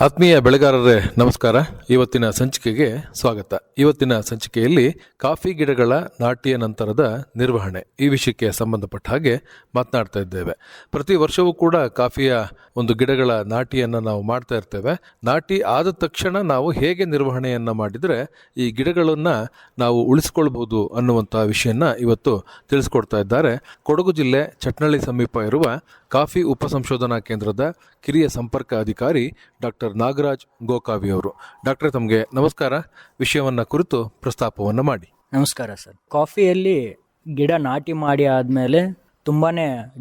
ಆತ್ಮೀಯ ಬೆಳೆಗಾರರೇ, ನಮಸ್ಕಾರ. ಇವತ್ತಿನ ಸಂಚಿಕೆಗೆ ಸ್ವಾಗತ. ಇವತ್ತಿನ ಸಂಚಿಕೆಯಲ್ಲಿ ಕಾಫಿ ಗಿಡಗಳ ನಾಟಿಯ ನಂತರದ ನಿರ್ವಹಣೆ ಈ ವಿಷಯಕ್ಕೆ ಸಂಬಂಧಪಟ್ಟ ಹಾಗೆ ಮಾತನಾಡ್ತಾ ಇದ್ದೇವೆ. ಪ್ರತಿ ವರ್ಷವೂ ಕೂಡ ಕಾಫಿಯ ಒಂದು ಗಿಡಗಳ ನಾಟಿಯನ್ನು ನಾವು ಮಾಡ್ತಾ ಇರ್ತೇವೆ. ನಾಟಿ ಆದ ತಕ್ಷಣ ನಾವು ಹೇಗೆ ನಿರ್ವಹಣೆಯನ್ನು ಮಾಡಿದರೆ ಈ ಗಿಡಗಳನ್ನು ನಾವು ಉಳಿಸ್ಕೊಳ್ಬೋದು ಅನ್ನುವಂಥ ವಿಷಯನ ಇವತ್ತು ತಿಳಿಸ್ಕೊಡ್ತಾ ಇದ್ದಾರೆ. ಕೊಡಗು ಜಿಲ್ಲೆ ಚಟ್ನಳ್ಳಿ ಸಮೀಪ ಇರುವ ಕಾಫಿ ಉಪಸಂಶೋಧನಾ ಕೇಂದ್ರದ ಕಿರಿಯ ಸಂಪರ್ಕ ಅಧಿಕಾರಿ ಡಾಕ್ಟರ್ ನಾಗರಾಜ್ ಗೋಕಾವಿ ಅವರು. ಡಾಕ್ಟರ್, ತಮಗೆ ನಮಸ್ಕಾರ. ವಿಷಯವನ್ನು ಕುರಿತು ಪ್ರಸ್ತಾಪವನ್ನು ಮಾಡಿ. ನಮಸ್ಕಾರ ಸರ್. ಕಾಫಿಯಲ್ಲಿ ಗಿಡ ನಾಟಿ ಮಾಡಿ ಆದಮೇಲೆ ತುಂಬಾ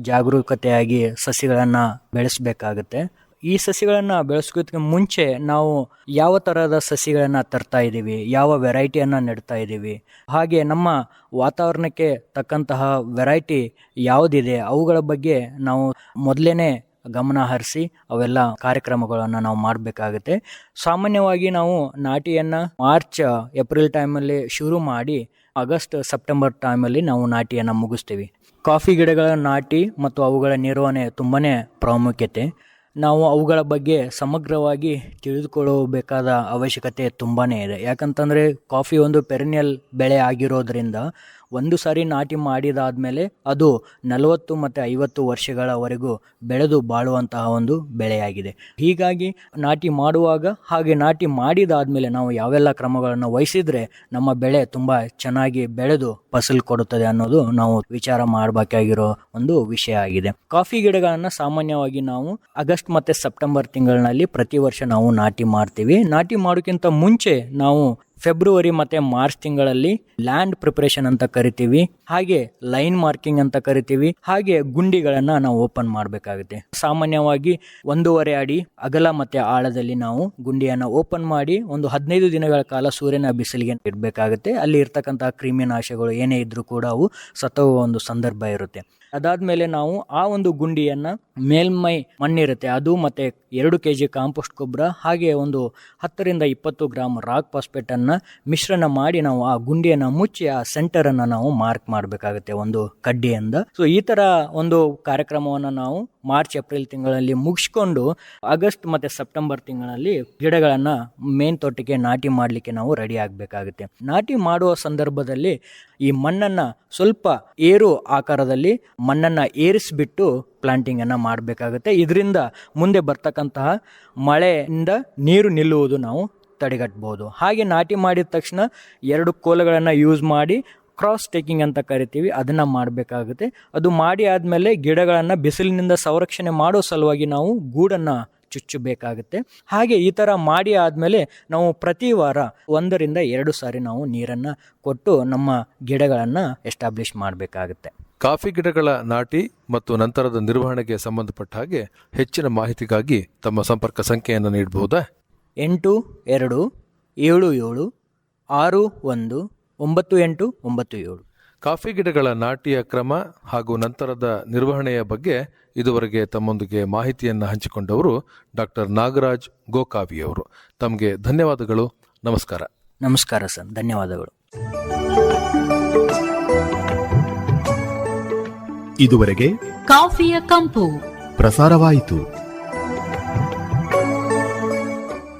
ಜಾಗರೂಕತೆಯಾಗಿ ಸಸಿಗಳನ್ನು ಬೆಳೆಸಬೇಕಾಗುತ್ತೆ. ಈ ಸಸಿಗಳನ್ನು ಬೆಳೆಸೋದಕ್ಕೆ ಮುಂಚೆ ನಾವು ಯಾವ ಥರದ ಸಸಿಗಳನ್ನು ತರ್ತಾ ಇದ್ದೀವಿ, ಯಾವ ವೆರೈಟಿಯನ್ನು ನೆಡ್ತಾ ಇದ್ದೀವಿ, ಹಾಗೆ ನಮ್ಮ ವಾತಾವರಣಕ್ಕೆ ತಕ್ಕಂತಹ ವೆರೈಟಿ ಯಾವುದಿದೆ, ಅವುಗಳ ಬಗ್ಗೆ ನಾವು ಮೊದಲೇ ಗಮನ ಹರಿಸಿ ಅವೆಲ್ಲ ಕಾರ್ಯಕ್ರಮಗಳನ್ನು ನಾವು ಮಾಡಬೇಕಾಗುತ್ತೆ. ಸಾಮಾನ್ಯವಾಗಿ ನಾವು ನಾಟಿಯನ್ನು ಮಾರ್ಚ್, ಏಪ್ರಿಲ್ ಟೈಮಲ್ಲಿ ಶುರು ಮಾಡಿ ಆಗಸ್ಟ್, ಸೆಪ್ಟೆಂಬರ್ ಟೈಮಲ್ಲಿ ನಾವು ನಾಟಿಯನ್ನು ಮುಗಿಸ್ತೀವಿ. ಕಾಫಿ ಗಿಡಗಳ ನಾಟಿ ಮತ್ತು ಅವುಗಳ ನಿರ್ವಹಣೆ ತುಂಬಾ ಪ್ರಾಮುಖ್ಯತೆ. ನಾವು ಅವುಗಳ ಬಗ್ಗೆ ಸಮಗ್ರವಾಗಿ ತಿಳಿದುಕೊಳ್ಳಬೇಕಾದ ಅವಶ್ಯಕತೆ ತುಂಬಾ ಇದೆ. ಯಾಕಂತಂದರೆ ಕಾಫಿ ಒಂದು ಪೆರಿನಿಯಲ್ ಬೆಳೆ ಆಗಿರೋದ್ರಿಂದ ಒಂದು ಸಾರಿ ನಾಟಿ ಮಾಡಿದಾದ್ಮೇಲೆ ಅದು ನಲವತ್ತು ಮತ್ತು ಐವತ್ತು ವರ್ಷಗಳವರೆಗೂ ಬೆಳೆದು ಬಾಳುವಂತಹ ಒಂದು ಬೆಳೆಯಾಗಿದೆ. ಹೀಗಾಗಿ ನಾಟಿ ಮಾಡುವಾಗ ಹಾಗೆ ನಾಟಿ ಮಾಡಿದಾದ್ಮೇಲೆ ನಾವು ಯಾವೆಲ್ಲ ಕ್ರಮಗಳನ್ನು ವಹಿಸಿದರೆ ನಮ್ಮ ಬೆಳೆ ತುಂಬ ಚೆನ್ನಾಗಿ ಬೆಳೆದು ಫಸಲು ಕೊಡುತ್ತದೆ ಅನ್ನೋದು ನಾವು ವಿಚಾರ ಮಾಡಬೇಕಾಗಿರೋ ಒಂದು ವಿಷಯ ಆಗಿದೆ. ಕಾಫಿ ಗಿಡಗಳನ್ನು ಸಾಮಾನ್ಯವಾಗಿ ನಾವು ಆಗಸ್ಟ್ ಮತ್ತು ಸೆಪ್ಟೆಂಬರ್ ತಿಂಗಳಿನಲ್ಲಿ ಪ್ರತಿ ವರ್ಷ ನಾವು ನಾಟಿ ಮಾಡ್ತೀವಿ. ನಾಟಿ ಮಾಡೋಕ್ಕಿಂತ ಮುಂಚೆ ನಾವು ಫೆಬ್ರವರಿ ಮತ್ತು ಮಾರ್ಚ್ ತಿಂಗಳಲ್ಲಿ ಲ್ಯಾಂಡ್ ಪ್ರಿಪರೇಷನ್ ಅಂತ ಕರಿತೀವಿ, ಹಾಗೆ ಲೈನ್ ಮಾರ್ಕಿಂಗ್ ಅಂತ ಕರಿತೀವಿ, ಹಾಗೆ ಗುಂಡಿಗಳನ್ನು ನಾವು ಓಪನ್ ಮಾಡಬೇಕಾಗುತ್ತೆ. ಸಾಮಾನ್ಯವಾಗಿ ಒಂದೂವರೆ ಅಡಿ ಅಗಲ ಮತ್ತು ಆಳದಲ್ಲಿ ನಾವು ಗುಂಡಿಯನ್ನು ಓಪನ್ ಮಾಡಿ ಒಂದು ಹದಿನೈದು ದಿನಗಳ ಕಾಲ ಸೂರ್ಯನ ಬಿಸಿಲಿಗೆ ಇಡಬೇಕಾಗುತ್ತೆ. ಅಲ್ಲಿ ಇರ್ತಕ್ಕಂತಹ ಕ್ರಿಮಿನಾಶಗಳು ಏನೇ ಇದ್ದರೂ ಕೂಡ ಅವು ಸತ್ತೋಗುವ ಒಂದು ಸಂದರ್ಭ ಇರುತ್ತೆ. ಅದಾದ ಮೇಲೆ ನಾವು ಆ ಒಂದು ಗುಂಡಿಯನ್ನು ಮೇಲ್ಮೈ ಮಣ್ಣಿರುತ್ತೆ. ಅದು ಮತ್ತೆ ಎರಡು ಕೆ ಜಿ ಕಾಂಪೋಸ್ಟ್ ಗೊಬ್ಬರ, ಹಾಗೆ ಒಂದು ಹತ್ತರಿಂದ ಇಪ್ಪತ್ತು ಗ್ರಾಮ್ ರಾಕ್ ಮಿಶ್ರಣ ಮಾಡಿ ನಾವು ಆ ಗುಂಡಿಯನ್ನು ಮುಚ್ಚಿ ಆ ಸೆಂಟರನ್ನು ನಾವು ಮಾರ್ಕ್ ಮಾಡಬೇಕಾಗುತ್ತೆ ಒಂದು ಕಡ್ಡಿಯಿಂದ. ಸೊ ಈ ಥರ ಒಂದು ಕಾರ್ಯಕ್ರಮವನ್ನು ನಾವು ಮಾರ್ಚ್, ಏಪ್ರಿಲ್ ತಿಂಗಳಲ್ಲಿ ಮುಗಿಸ್ಕೊಂಡು ಆಗಸ್ಟ್ ಮತ್ತು ಸೆಪ್ಟೆಂಬರ್ ತಿಂಗಳಲ್ಲಿ ಗಿಡಗಳನ್ನು ಮೇನ್ ತೋಟಕ್ಕೆ ನಾಟಿ ಮಾಡಲಿಕ್ಕೆ ನಾವು ರೆಡಿ ಆಗಬೇಕಾಗುತ್ತೆ. ನಾಟಿ ಮಾಡುವ ಸಂದರ್ಭದಲ್ಲಿ ಈ ಮಣ್ಣನ್ನು ಸ್ವಲ್ಪ ಏರು ಆಕಾರದಲ್ಲಿ ಮಣ್ಣನ್ನು ಏರಿಸಿಬಿಟ್ಟು ಪ್ಲಾಂಟಿಂಗನ್ನು ಮಾಡಬೇಕಾಗುತ್ತೆ. ಇದರಿಂದ ಮುಂದೆ ಬರ್ತಕ್ಕಂತಹ ಮಳೆಯಿಂದ ನೀರು ನಿಲ್ಲುವುದು ನಾವು ತಡೆಗಟ್ಬೋದು. ಹಾಗೆ ನಾಟಿ ಮಾಡಿದ ತಕ್ಷಣ ಎರಡು ಕೋಲುಗಳನ್ನು ಯೂಸ್ ಮಾಡಿ ಕ್ರಾಸ್ ಟೇಕಿಂಗ್ ಅಂತ ಕರಿತೀವಿ, ಅದನ್ನು ಮಾಡಬೇಕಾಗುತ್ತೆ. ಅದು ಮಾಡಿ ಆದಮೇಲೆ ಗಿಡಗಳನ್ನು ಬಿಸಿಲಿನಿಂದ ಸಂರಕ್ಷಣೆ ಮಾಡೋ ಸಲುವಾಗಿ ನಾವು ಗೂಡನ್ನು ಚುಚ್ಚಬೇಕಾಗುತ್ತೆ. ಹಾಗೆ ಈ ಥರ ಮಾಡಿ ಆದಮೇಲೆ ನಾವು ಪ್ರತಿ ವಾರ ಒಂದರಿಂದ ಎರಡು ಸಾರಿ ನಾವು ನೀರನ್ನು ಕೊಟ್ಟು ನಮ್ಮ ಗಿಡಗಳನ್ನು ಎಸ್ಟಾಬ್ಲಿಷ್ ಮಾಡಬೇಕಾಗುತ್ತೆ. ಕಾಫಿ ಗಿಡಗಳ ನಾಟಿ ಮತ್ತು ನಂತರದ ನಿರ್ವಹಣೆಗೆ ಸಂಬಂಧಪಟ್ಟ ಹಾಗೆ ಹೆಚ್ಚಿನ ಮಾಹಿತಿಗಾಗಿ ತಮ್ಮ ಸಂಪರ್ಕ ಸಂಖ್ಯೆಯನ್ನು ನೀಡಬಹುದಾ? ಎಂಟು ಎರಡು ಏಳು ಏಳು ಆರು ಒಂದು ಒಂಬತ್ತು ಎಂಟು ಒಂಬತ್ತು ಏಳು. ಕಾಫಿ ಗಿಡಗಳ ನಾಟಿಯ ಕ್ರಮ ಹಾಗೂ ನಂತರದ ನಿರ್ವಹಣೆಯ ಬಗ್ಗೆ ಇದುವರೆಗೆ ತಮ್ಮೊಂದಿಗೆ ಮಾಹಿತಿಯನ್ನು ಹಂಚಿಕೊಂಡವರು ಡಾಕ್ಟರ್ ನಾಗರಾಜ್ ಗೋಕಾವಿಯವರು ತಮಗೆ ಧನ್ಯವಾದಗಳು. ನಮಸ್ಕಾರ. ನಮಸ್ಕಾರ ಸರ್. ಧನ್ಯವಾದಗಳು. ಇದುವರೆಗೆ ಕಾಫಿಯ ಕಂಪು. ಪ್ರಸಾರವಾಯಿತು.